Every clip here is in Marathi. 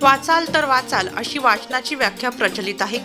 वाचाल तर वाचाल अशी वाचनाची व्याख्या प्रचलित आहे.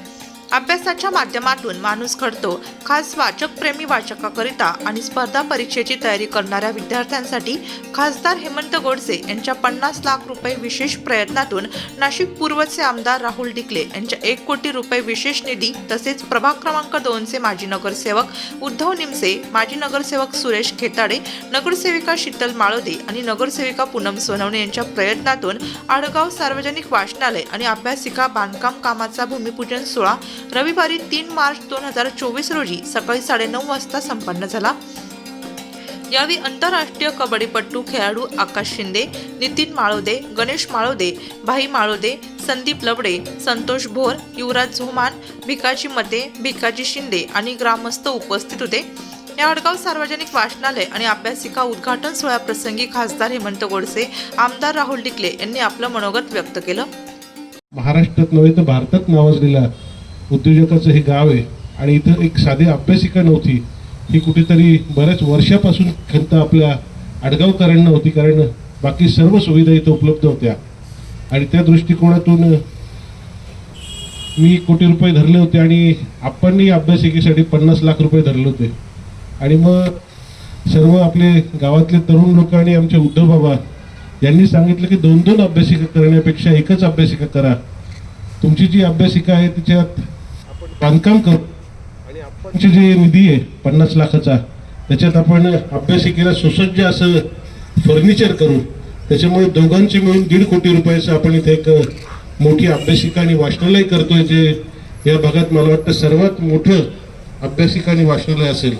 अभ्यासाच्या माध्यमातून माणूस घडतो. खास वाचक प्रेमी वाचकाकरिता आणि स्पर्धा परीक्षेची तयारी करणाऱ्या विद्यार्थ्यांसाठी खासदार हेमंत गोडसे यांच्या पन्नास लाख रुपये विशेष प्रयत्नातून नाशिक पूर्वचे आमदार राहुल डिकले यांच्या एक कोटी रुपये विशेष निधी तसेच प्रभाग क्रमांक दोनचे माजी नगरसेवक उद्धव निमसे माजी नगरसेवक सुरेश खेताडे नगरसेविका शीतल माळोदे आणि नगरसेविका पूनम सोनवणे यांच्या प्रयत्नातून आडगाव सार्वजनिक वाचनालय आणि अभ्यासिका बांधकाम कामाचा भूमिपूजन सोहळा रविवारी तीन मार्च दोन हजार चोवीस रोजी सकाळी साडेनऊ वाजता संपन्न झाला. यावेळी आंतरराष्ट्रीय कबड्डीपट्टू खेळाडू आकाश शिंदे नितीन माळोदे गणेश माळोदे भाई माळोदे संदीप लवडे संतोष भोर युवराज झोमान भिकाजी मते भिकाजी शिंदे आणि ग्रामस्थ उपस्थित होते. या अडगाव सार्वजनिक वाचनालय आणि अभ्यासिका उद्घाटन सोहळ्याप्रसंगी खासदार हेमंत गोडसे आमदार राहुल डिकले यांनी आपलं मनोगत व्यक्त केलं. महाराष्ट्रात नव्हे तर भारतात नावाजलेला उद्योजकाचं हे गाव आहे आणि इथं एक साधी अभ्यासिका नव्हती. ही कुठेतरी बऱ्याच वर्षापासून खंत आपल्या आडगावकरांना होती कारण बाकी सर्व सुविधा इथं उपलब्ध होत्या. आणि त्या दृष्टिकोनातून मी कोटी रुपये धरले होते आणि आपणही अभ्यासिकेसाठी पन्नास लाख रुपये धरले होते. आणि मग सर्व आपले गावातले तरुण लोक आणि आमचे उद्धव बाबा यांनी सांगितलं की दोन दोन अभ्यासिका करण्यापेक्षा एकच अभ्यासिका करा. तुमची जी अभ्यासिका आहे त्याच्यात बांधकाम करू. आणि आपणचे जे निधी आहे पन्नास लाखाचा त्याच्यात आपण अभ्यासिकेला सुसज्ज असं फर्निचर करू त्याच्यामुळे दोघांचे मिळून दीड कोटी रुपयाचं आपण इथे एक मोठी अभ्यासिका आणि वाचनालय करतोय जे या भागात मला वाटतं सर्वात मोठं अभ्यासिका आणि वाचनालय असेल.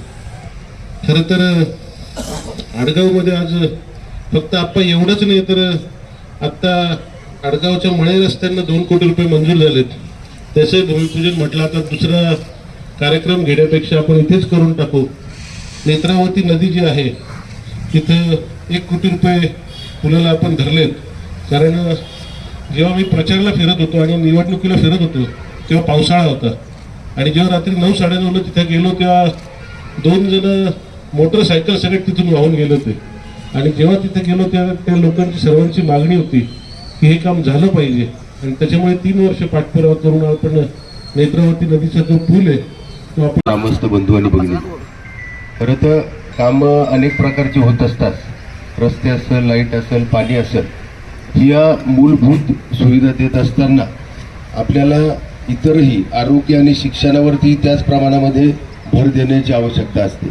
खरं तर आडगावमध्ये आज फक्त आपण एवढंच नाही तर आत्ता आडगावच्या मळे रस्त्यांना दोन कोटी रुपये मंजूर झालेत. त्याचं भूमिपूजन म्हटलं तर दुसरा कार्यक्रम घेण्यापेक्षा आपण इथेच करून टाकू. नेत्रावती नदी जी आहे तिथं एक कोटी रुपये पुलाला आपण धरलेत. कारण जेव्हा मी प्रचाराला फिरत होतो आणि निवडणुकीला फिरत होतो तेव्हा पावसाळा होता. आणि जेव्हा रात्री नऊ साडेनऊला तिथे गेलो तेव्हा दोन जण मोटरसायकल सगळे तिथून वाहून गेले होते. आणि जेव्हा तिथे गेलो त्या त्या लोकांची सर्वांची मागणी होती की हे काम झालं पाहिजे. आणि त्याच्यामुळे तीन वर्ष पाठपुरावा करून आपण नेत्रावती नदीचा जो पूल आहे तो आपण ग्रामस्थ बंधू आणि भगिनी खरं तर कामं अनेक प्रकारची होत असतात. रस्ते असेल लाइट असेल पाणी असेल. ही या मूलभूत सुविधा देत असताना आपल्याला इतरही आरोग्य आणि शिक्षणावरती त्याच प्रमाणामध्ये भर देण्याची आवश्यकता असते.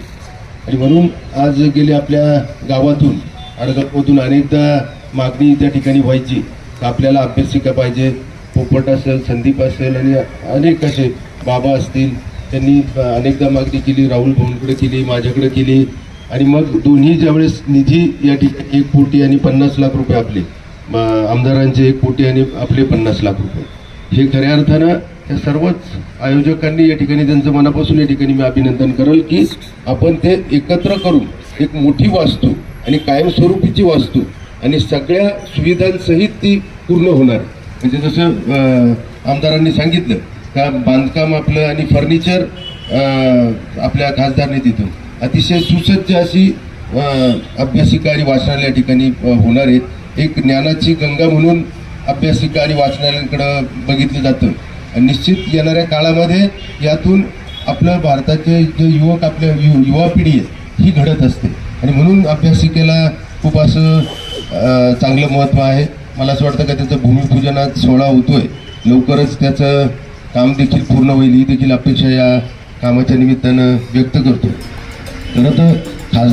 आणि म्हणून आज गेले आपल्या गावातून अडगावमधून अनेकदा मागणी त्या ठिकाणी व्हायची. आपल्याला अभ्यासिका पाहिजे. पोपट असेल संदीप असेल आणि अनेक असे बाबा असतील. त्यांनी अनेकदा मागणी केली राहुल भाऊंकडे केली माझ्याकडे केली. आणि मग दोन्ही ज्यावेळेस निधी या ठिकाणी एक कोटी आणि पन्नास लाख रुपये आपले आमदारांचे एक कोटी आणि आपले पन्नास लाख रुपये. हे खऱ्या अर्थानं या सर्वच आयोजकांनी या ठिकाणी त्यांचं मनापासून या ठिकाणी मी अभिनंदन करेल की आपण ते एकत्र करून एक मोठी वास्तू आणि कायमस्वरूपीची वास्तू आणि सगळ्या सुविधांसहित ती पूर्ण होणार. म्हणजे जसं आमदारांनी सांगितलं का बांधकाम आपलं आणि फर्निचर आपल्या खासदारने तिथून अतिशय सुसज्ज अशी अभ्यासिका आणि वाचनालय या ठिकाणी होणार आहेत. एक ज्ञानाची गंगा म्हणून अभ्यासिका आणि वाचनालयांकडं बघितलं जातं. आणि निश्चित येणाऱ्या काळामध्ये यातून आपलं भारताचे जे युवक आपल्या यु युवा पिढी आहे ही घडत असते. आणि म्हणून अभ्यासिकेला खूप असं चांगलं महत्त्व आहे. मला असं वाटतं का त्याचं भूमिपूजनात सोहळा होतोय. लवकरच त्याचं काम देखील पूर्ण होईल ही देखील अपेक्षा या कामाच्या निमित्तानं व्यक्त करतो. खरं तर खास